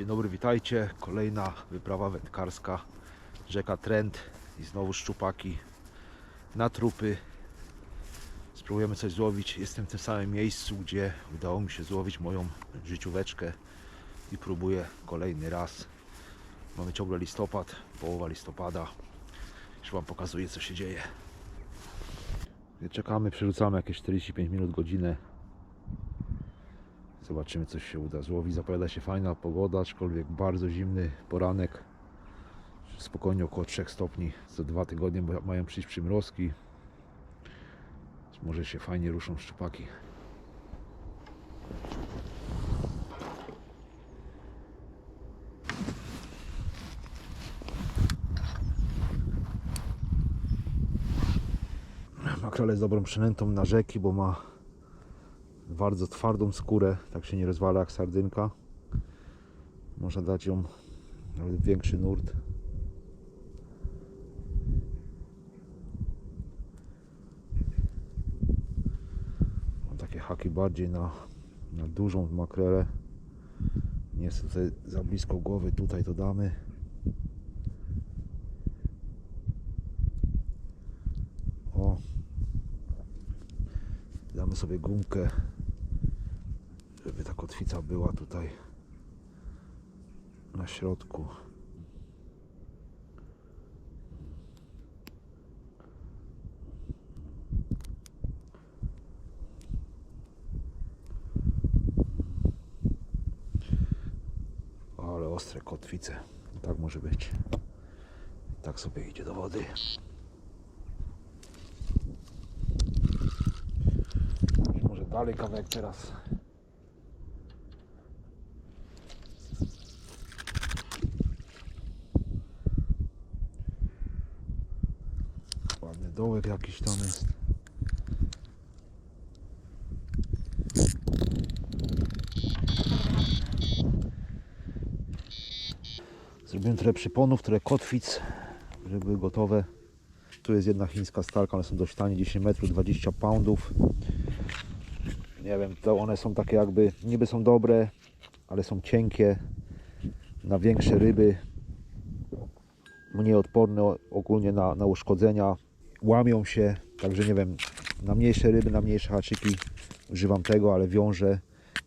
Dzień dobry, witajcie. Kolejna wyprawa wędkarska. Rzeka Trent i znowu szczupaki na trupy. Spróbujemy coś złowić. Jestem w tym samym miejscu, gdzie udało mi się złowić moją życióweczkę i próbuję kolejny raz. Mamy ciągle listopad, połowa listopada. Już Wam pokazuję, co się dzieje. Czekamy, przerzucamy jakieś 45 minut, godzinę. Zobaczymy, coś się uda złowić. Zapowiada się fajna pogoda, aczkolwiek bardzo zimny poranek. Spokojnie około 3 stopni. Za dwa tygodnie mają przyjść przymrozki. Może się fajnie ruszą szczupaki. Makrel jest dobrą przynętą na rzeki, bo ma bardzo twardą skórę, tak się nie rozwala jak sardynka. Można dać ją nawet większy nurt. Mam takie haki bardziej na, na dużą makrelę. Nie jest tutaj za blisko głowy, tutaj to damy. O, damy sobie gumkę kotwica była tutaj na środku. Ale ostre kotwice. Tak może być. Tak sobie idzie do wody. Może dalej kawałek teraz. Dołek jakiś tam jest. Zrobiłem trochę przyponów, trochę kotwic, żeby były gotowe. Tu jest jedna chińska stalka, one są dość tanie, 10 metrów, 20 poundów. Nie wiem, to one są takie jakby, niby są dobre, ale są cienkie na większe ryby, mniej odporne ogólnie na, na uszkodzenia, łamią się, także nie wiem, na mniejsze ryby, na mniejsze haczyki używam tego, ale wiążę,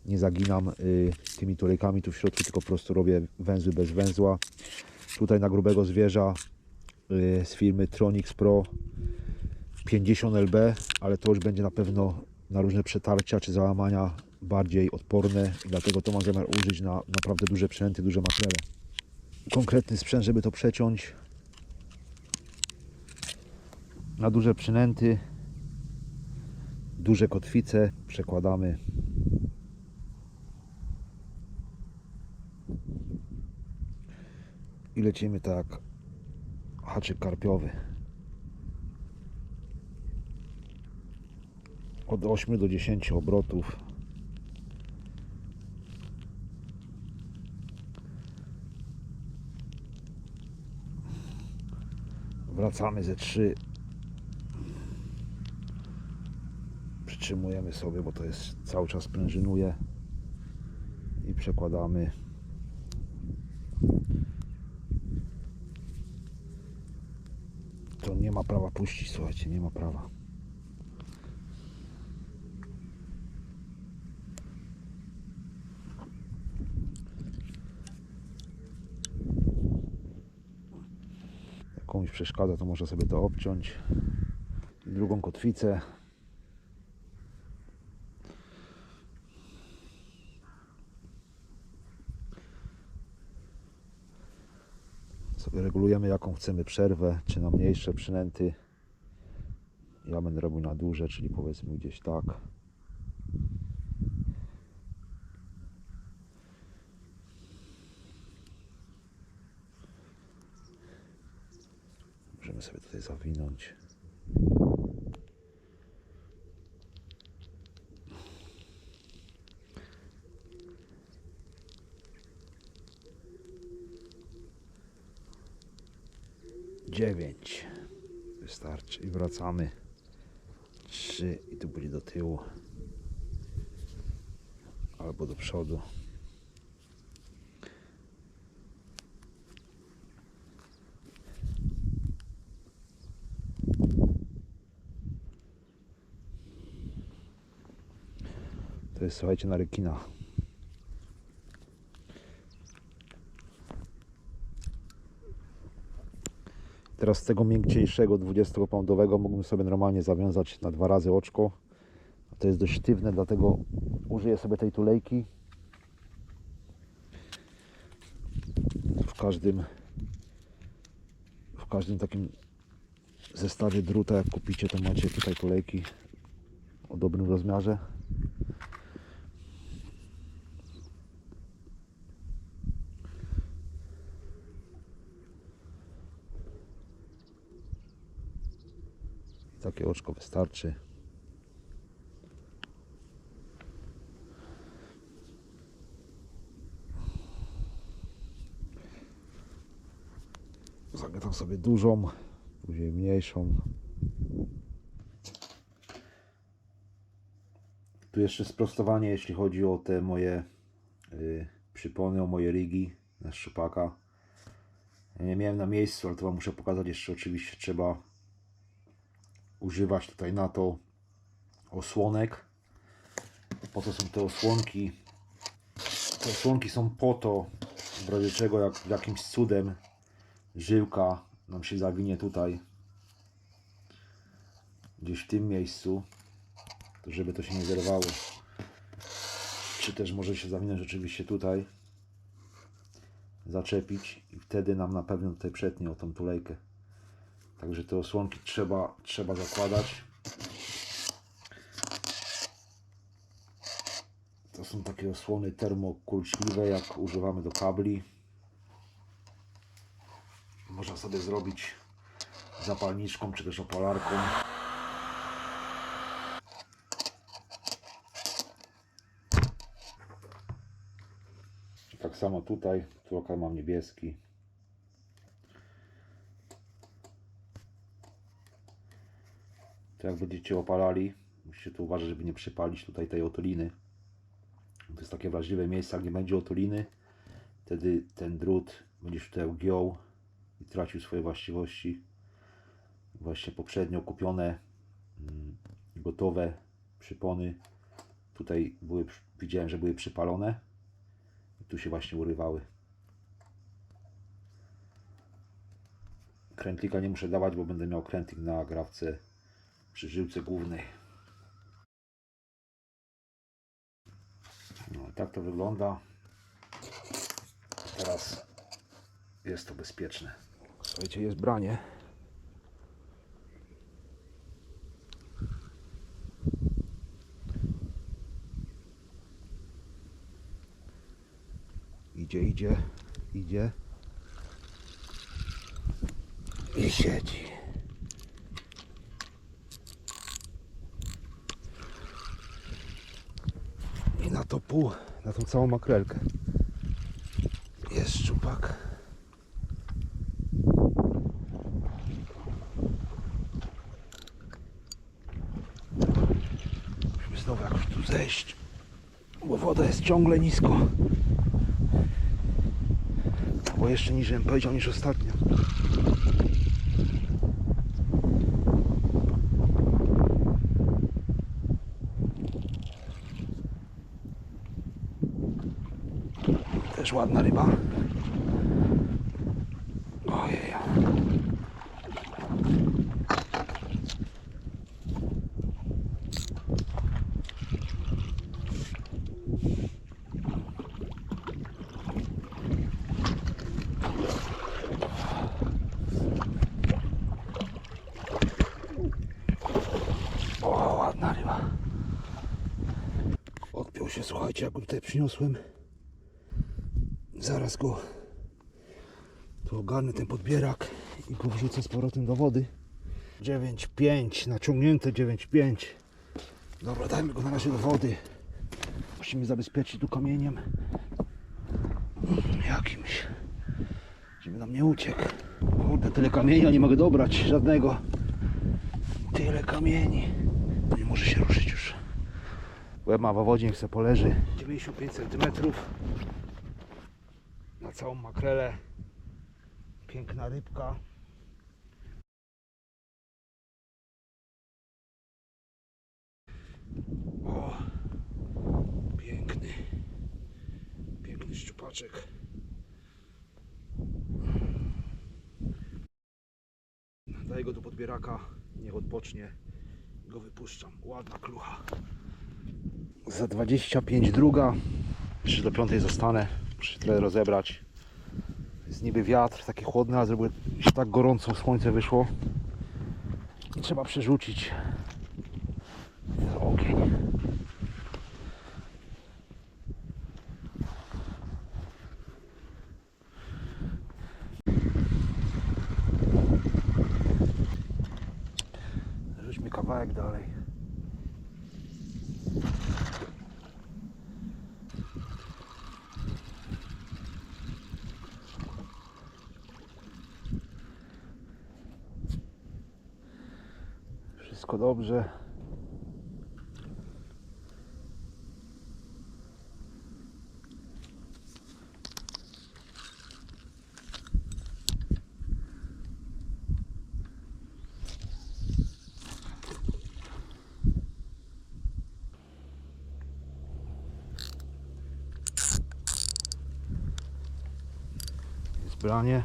nie zaginam y, tymi tulejkami tu w środku, tylko po prostu robię węzły bez węzła. Tutaj na grubego zwierza y, z firmy Tronix Pro 50 LB, ale to już będzie na pewno na różne przetarcia czy załamania bardziej odporne i dlatego to mam zamiar użyć na naprawdę duże przęty, duże makrele konkretny sprzęt, żeby to przeciąć na duże przynęty, duże kotwice przekładamy. I lecimy tak haczyk karpiowy. Od 8 do 10 obrotów. Wracamy ze 3. Przytrzymujemy sobie, bo to jest cały czas prężynuje. I przekładamy. To nie ma prawa puścić, słuchajcie, nie ma prawa. Jak komuś przeszkadza, to można sobie to obciąć. Drugą kotwicę. Regulujemy jaką chcemy przerwę, czy na mniejsze przynęty. Ja będę robił na duże, czyli powiedzmy gdzieś tak. Możemy sobie tutaj zawinąć. 9 wystarczy i wracamy. 3 i tu byli do tyłu. Albo do przodu. To jest słuchajcie na rekina Teraz z tego miękciejszego 20-poundowego mógłbym sobie normalnie zawiązać na dwa razy oczko. To jest dość sztywne, dlatego użyję sobie tej tulejki. W każdym w każdym takim zestawie druta jak kupicie to macie tutaj tulejki o dobrym rozmiarze. Takie oczko wystarczy. Zagniatam sobie dużą, później mniejszą. Tu jeszcze sprostowanie, jeśli chodzi o te moje y, przypony, o moje rigi na szczupaka. Ja nie miałem na miejscu, ale to Wam muszę pokazać jeszcze. Oczywiście trzeba używać tutaj na to osłonek. Po co są te osłonki? Te osłonki są po to, w razie czego jak jakimś cudem żyłka nam się zawinie tutaj gdzieś w tym miejscu to żeby to się nie zerwało czy też może się zawinąć oczywiście tutaj zaczepić i wtedy nam na pewno tutaj przetnie o tą tulejkę także te osłonki trzeba, trzeba zakładać to są takie osłony termokurczliwe jak używamy do kabli można sobie zrobić zapalniczką czy też opalarką. Tak samo tutaj, tu lokal mam niebieski. To jak będziecie opalali, musicie tu uważać, żeby nie przypalić tutaj tej otuliny. To jest takie wrażliwe miejsce, jak nie będzie otuliny, wtedy ten drut będziesz tutaj giął i tracił swoje właściwości. Właśnie poprzednio kupione, mm, gotowe przypony. Tutaj były, widziałem, że były przypalone. I tu się właśnie urywały. Krętlika nie muszę dawać, bo będę miał krętlik na grawce przy żyłce głównej. No, tak to wygląda. Teraz jest to bezpieczne. Słuchajcie, jest branie. Idzie, idzie, idzie. I siedzi. I na to pół, na tą całą makrelkę. Jest szczupak. Musimy znowu jakoś tu zejść, bo woda jest ciągle nisko. Bo jeszcze niżej bym powiedział niż ostatnio. Też ładna ryba. Ojej. O, ładna ryba. Odpiął się, słuchajcie, jak tutaj przyniosłem. Zaraz go tu ogarnę ten podbierak i go wrzucę z powrotem do wody. 9,5, naciągnięte 9,5. Dobra, dajmy go na razie do wody. Musimy zabezpieczyć tu kamieniem jakimś, żeby nam nie uciekł. Kurde, tyle kamienia nie mogę dobrać, żadnego. Tyle kamieni. Nie może się ruszyć już. Łeb ma w wodzie, niech se poleży. 95 cm na całą makrelę. Piękna rybka. O, piękny, piękny szczupaczek. Daję go do podbieraka, niech odpocznie. Go wypuszczam. Ładna klucha. Za 25 druga. Jeszcze do piątej zostanę. Muszę się trochę rozebrać. Jest niby wiatr, taki chłodny, a zrobiło się tak gorąco, słońce wyszło. I trzeba przerzucić. Jest ogień. Rzućmy kawałek dalej. Wszystko dobrze. Branie.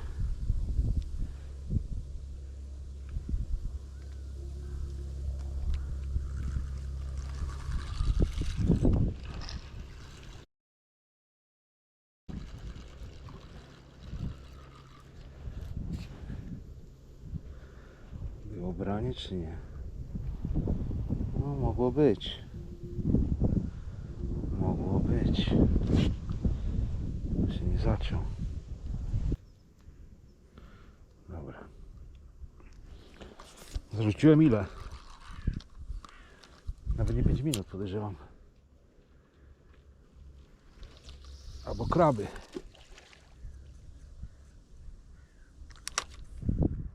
Było branie czy nie? No mogło być. Mogło być. Się nie zaciął. Dobra. Zarzuciłem ile? Nawet nie 5 minut podejrzewam. Albo kraby.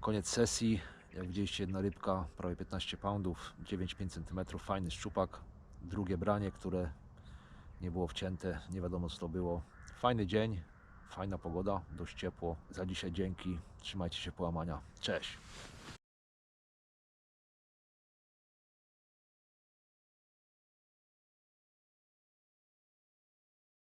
Koniec sesji. Jak widzieliście, jedna rybka, prawie 15 poundów, 9,5 cm, fajny szczupak. Drugie branie, które nie było wcięte, nie wiadomo co to było. Fajny dzień, fajna pogoda, dość ciepło. Za dzisiaj dzięki, trzymajcie się połamania. Cześć!